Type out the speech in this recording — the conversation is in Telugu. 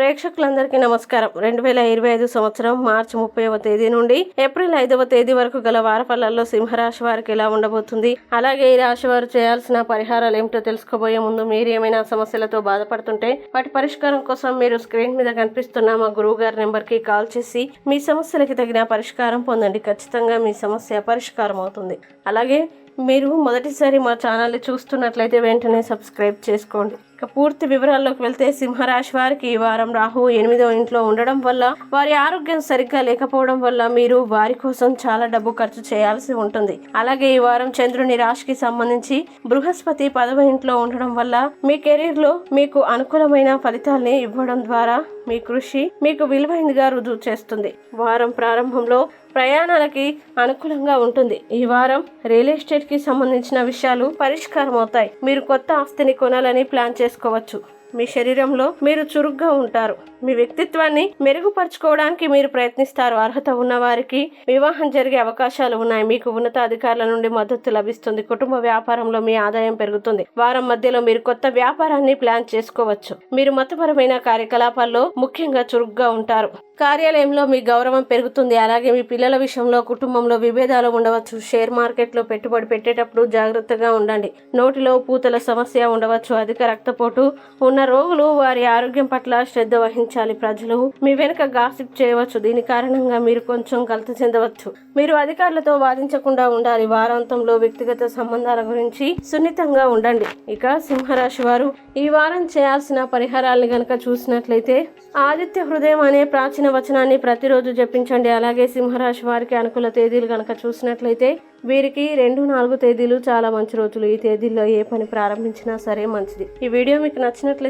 ప్రేక్షకులందరికీ నమస్కారం. రెండు వేల ఇరవై ఐదు సంవత్సరం మార్చి ముప్పైవ తేదీ నుండి ఏప్రిల్ ఐదవ తేదీ వరకు గల వారఫలాల్లో సింహరాశి వారికి ఎలా ఉండబోతుంది? అలాగే ఈ రాశి వారు చేయాల్సిన పరిహారాలు ఏమిటో తెలుసుకోబోయే ముందు మీరు ఏమైనా సమస్యలతో బాధపడుతుంటే వాటి పరిష్కారం కోసం మీరు స్క్రీన్ మీద కనిపిస్తున్న మా గురువు గారి నెంబర్కి కాల్ చేసి మీ సమస్యలకి తగిన పరిష్కారం పొందండి. ఖచ్చితంగా మీ సమస్య పరిష్కారం అవుతుంది అలాగే మీరు మొదటిసారి మా ఛానల్ని చూస్తున్నట్లయితే వెంటనే సబ్స్క్రైబ్ చేసుకోండి. ఇక పూర్తి వివరాల్లోకి వెళ్తే సింహరాశి వారికి ఈ వారం రాహు ఎనిమిదో ఇంట్లో ఉండడం వల్ల వారి ఆరోగ్యం సరిగ్గా లేకపోవడం వల్ల మీరు వారి కోసం చాలా డబ్బు ఖర్చు చేయాల్సి ఉంటుంది. అలాగే ఈ వారం చంద్రుని రాశికి సంబంధించి బృహస్పతి పదవ ఇంట్లో ఉండడం వల్ల మీ కెరీర్లో మీకు అనుకూలమైన ఫలితాల్ని ఇవ్వడం ద్వారా మీ కృషి మీకు విలువైనదిగా రుజువు చేస్తుంది. వారం ప్రారంభంలో ప్రయాణాలకి అనుకూలంగా ఉంటుంది. ఈ వారం రియల్ ఎస్టేట్కి సంబంధించిన విషయాలు పరిష్కారం అవుతాయి మీరు కొత్త ఆస్తిని కొనాలని ప్లాన్ చేసుకోవచ్చు. మీ శరీరంలో మీరు చురుగ్గా ఉంటారు. మీ వ్యక్తిత్వాన్ని మెరుగుపరచుకోవడానికి మీరు ప్రయత్నిస్తారు. అర్హత ఉన్న వారికి వివాహం జరిగే అవకాశాలు ఉన్నాయి. మీకు ఉన్నతాధికారుల నుండి మద్దతు లభిస్తుంది. కుటుంబ వ్యాపారంలో మీ ఆదాయం పెరుగుతుంది. వారం మధ్యలో మీరు కొత్త వ్యాపారాన్ని ప్లాన్ చేసుకోవచ్చు. మీరు మతపరమైన కార్యకలాపాల్లో ముఖ్యంగా చురుగ్గా ఉంటారు. కార్యాలయంలో మీ గౌరవం పెరుగుతుంది. అలాగే మీ పిల్లల విషయంలో కుటుంబంలో విభేదాలు ఉండవచ్చు. షేర్ మార్కెట్లో పెట్టుబడి పెట్టేటప్పుడు జాగ్రత్తగా ఉండండి. నోటిలో పూతల సమస్య ఉండవచ్చు. అధిక రక్తపోటు ఉన్న రోగులు వారి ఆరోగ్యం పట్ల శ్రద్ధ వహించాలి ప్రజలు. మీ వెనుక గాసిప్ చేయవచ్చు. దీని కారణంగా మీరు కొంచెం కలత చెందవచ్చు. మీరు అధికారులతో వాదించకుండా ఉండాలి. వారాంతంలో వ్యక్తిగత సంబంధాల గురించి సున్నితంగా ఉండండి. ఇక సింహరాశి వారు ఈ వారం చేయాల్సిన పరిహారాలను గనక చూసినట్లయితే ఆదిత్య హృదయం అనే ప్రాచీన వచనాన్ని ప్రతిరోజు జపించండి. అలాగే సింహరాశి వారికి అనుకూల తేదీలు గనక చూసినట్లయితే వీరికి రెండు నాలుగు తేదీలు చాలా మంచి రోజులు. ఈ తేదీల్లో ఏ పని ప్రారంభించినా సరే మంచిది. ఈ వీడియో మీకు నచ్చినట్లయితే